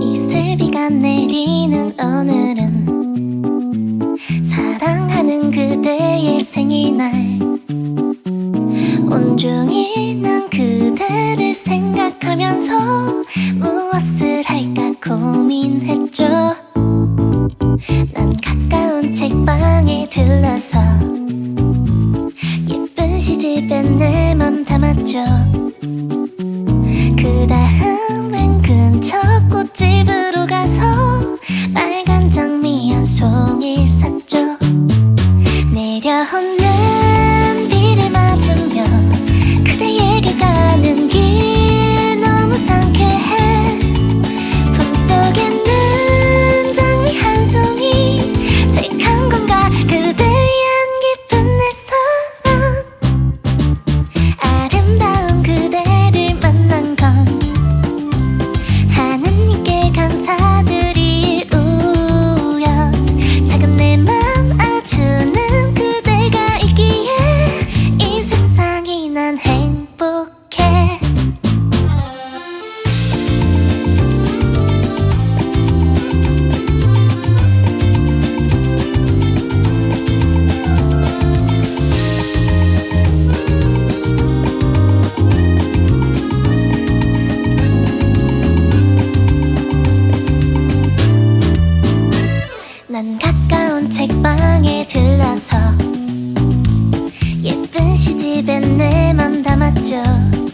이슬비가 내리는 오늘은 사랑하는 그대의 생일날. 온종일 난 그대를 생각하면서 가까운 책방에 들러서 예쁜 시집에 내 맘 담았죠. 그 다음엔 근처 꽃집으로 가서 빨간 장미 한 송이 샀죠. 내려오는 난 가까운 책방에 들러서 예쁜 시집에 내 맘 담았죠